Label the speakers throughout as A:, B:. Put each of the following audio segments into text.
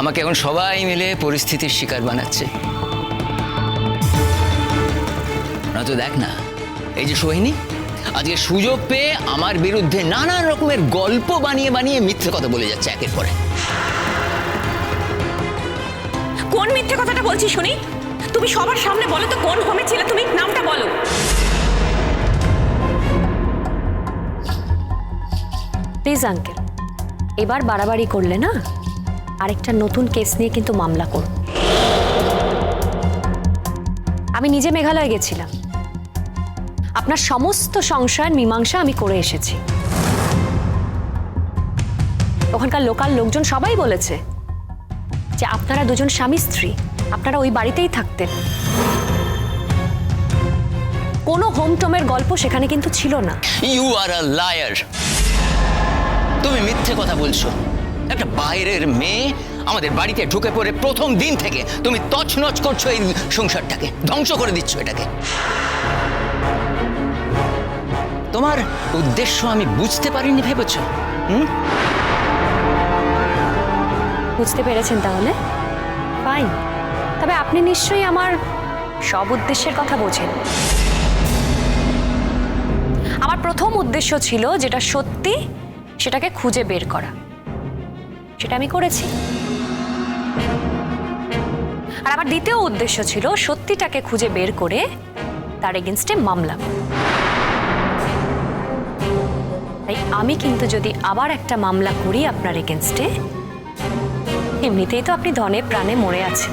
A: আমাকে এখন সবাই মিলে পরিস্থিতির শিকার বানাচ্ছে। নয়তো দেখ না। এই যে সোহিনী আজকে সুযোগ পেয়ে আমার বিরুদ্ধে নানান রকমের গল্প বানিয়ে বানিয়ে মিথ্যে কথা বলে যাচ্ছে একের পরে
B: কোন মিথ্যে কথাটা বলছি শুনি? তুমি সবার সামনে বলো তো কোন হোমে ছিলে তুমি নামটা বলো।
C: প্লিজ আঙ্কেল এবার বাড়াবাড়ি করলে না? আরেকটা নতুন কেস নিয়ে কিন্তু মামলা করব। আমি নিজে মেঘালয় গেছিলাম। আপনার সমস্ত সংশয়ের মীমাংসা আমি করে এসেছি। ওখানকার লোকাল লোকজন সবাই বলেছে যে আপনারা দুজন স্বামী স্ত্রী, আপনারা ওই বাড়িতেই থাকতেন। কোনো হোম টোমের গল্প সেখানে কিন্তু ছিল না।
A: ইউ আর আ লায়ার তুমি মিথ্যে কথা বলছো। একটা বাইরের মেয়ে আমাদের বাড়িতে ঢুকে পড়ে প্রথম দিন থেকে তুমি তছনছ করছ এই সংসারটাকে, ধ্বংস করে দিচ্ছ এটাকে। তোমার উদ্দেশ্য আমি বুঝতে পারিনি ভেবেছ? হুম?
C: বুঝতে পেরেছেন তাহলে? ফাইন তবে আপনি নিশ্চয়ই আমার সব উদ্দেশ্যের কথা বোঝেন। আমার প্রথম উদ্দেশ্য ছিল যেটা সত্যি সেটাকে খুঁজে বের করা। সেটা আমি করেছি। আর আমার দ্বিতীয় উদ্দেশ্য ছিল সত্যিটাকে খুঁজে বের করে তার এগেনস্টে মামলা তাই আমি কিন্তু যদি আবার একটা মামলা করি আপনার এগেনস্টে এমনিতেই তো আপনি ধনে প্রাণে মরে আছেন।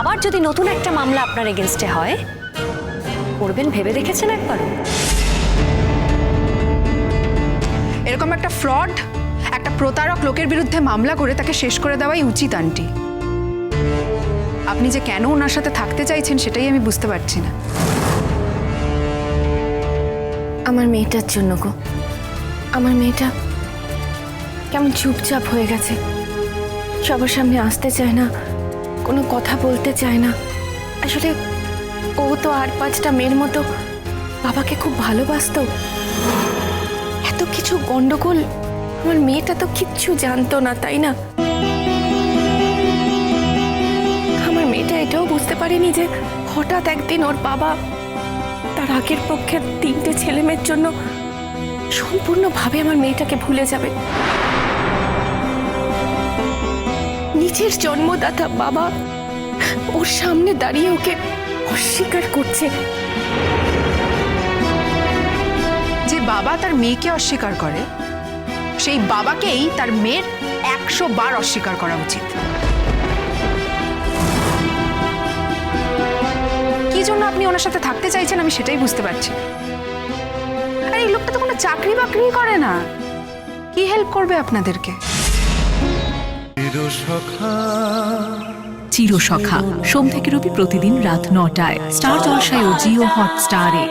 C: আবার যদি নতুন একটা মামলা আপনার এগেনস্টে হয়, করবেন ভেবে দেখেছেন একবার?
D: এরকম একটা ফ্রড প্রতারক লোকের বিরুদ্ধে মামলা করে তাকে শেষ করে দেওয়াই উচিত, আন্টি। আপনি যে কেন ওনার সাথে থাকতে চাইছেন সেটাই আমি বুঝতে পারছি না।
E: আমার মেয়েটার জন্য গো। আমার মেয়েটা কেমন চুপচাপ হয়ে গেছে। সবার সামনে আসতে চায় না, কোনো কথা বলতে চায় না। আসলে ও তো আর পাঁচটা মেয়ের মতো বাবাকে খুব ভালোবাসতো। এত কিছু গন্ডগোল আমার মেয়েটা তো কিচ্ছু জানতো না, তাই না? আমার মেয়েটা এটাও বুঝতে পারেনি যে হঠাৎ একদিন ওর বাবা তার আগের পক্ষের তিনটে ছেলে মেয়ের জন্য সম্পূর্ণভাবে আমার মেয়েটাকে ভুলে যাবে। নিজের জন্মদাতা বাবা ওর সামনে দাঁড়িয়ে ওকে অস্বীকার করছে।
D: যে বাবা তার মেয়েকে অস্বীকার করে সেই বাবাকেই তার মেয়ের একশো বার অস্বীকার করা উচিত। কি জন্য আপনি ওনার সাথে থাকতে চাইছেন আমি সেটাই বুঝতে পারছি আর এই লোকটা তো কোনো চাকরি বাকরি করে না। কি হেল্প করবে আপনাদেরকে?
F: চিরসখা। সোম থেকে রবি প্রতিদিন রাত নটায়। স্টার জলসায় ও জিও হটস্টারে।